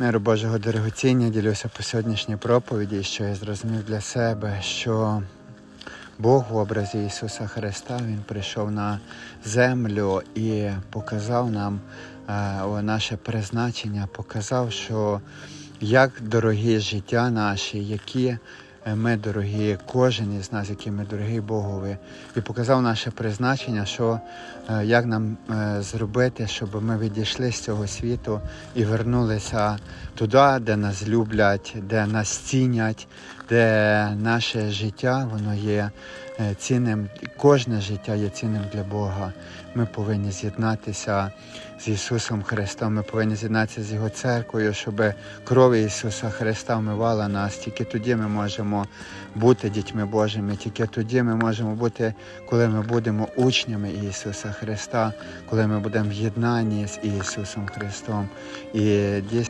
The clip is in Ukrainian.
Миру Божого дорогоціння, ділюся по сьогоднішній проповіді, що я зрозумів для себе, що Бог в образі Ісуса Христа Він прийшов на землю і показав нам е, наше призначення, показав, що як дорогі життя наші, які ми дорогі, кожен із нас, які ми дорогі Богові, і показав наше призначення, що е, як нам е, зробити, щоб ми відійшли з цього світу і вернулися туди, де нас люблять, де нас цінять, де наше життя воно є е, цінним, кожне життя є цінним для Бога. Ми повинні з'єднатися з Ісусом Христом, ми повинні з'єднатися з Його церквою, щоб кров Ісуса Христа вмивала нас. Тільки тоді ми можемо бути дітьми Божими, тільки тоді ми можемо бути, коли ми будемо учнями Ісуса Христа, коли ми будемо в з Ісусом Христом. І дійсно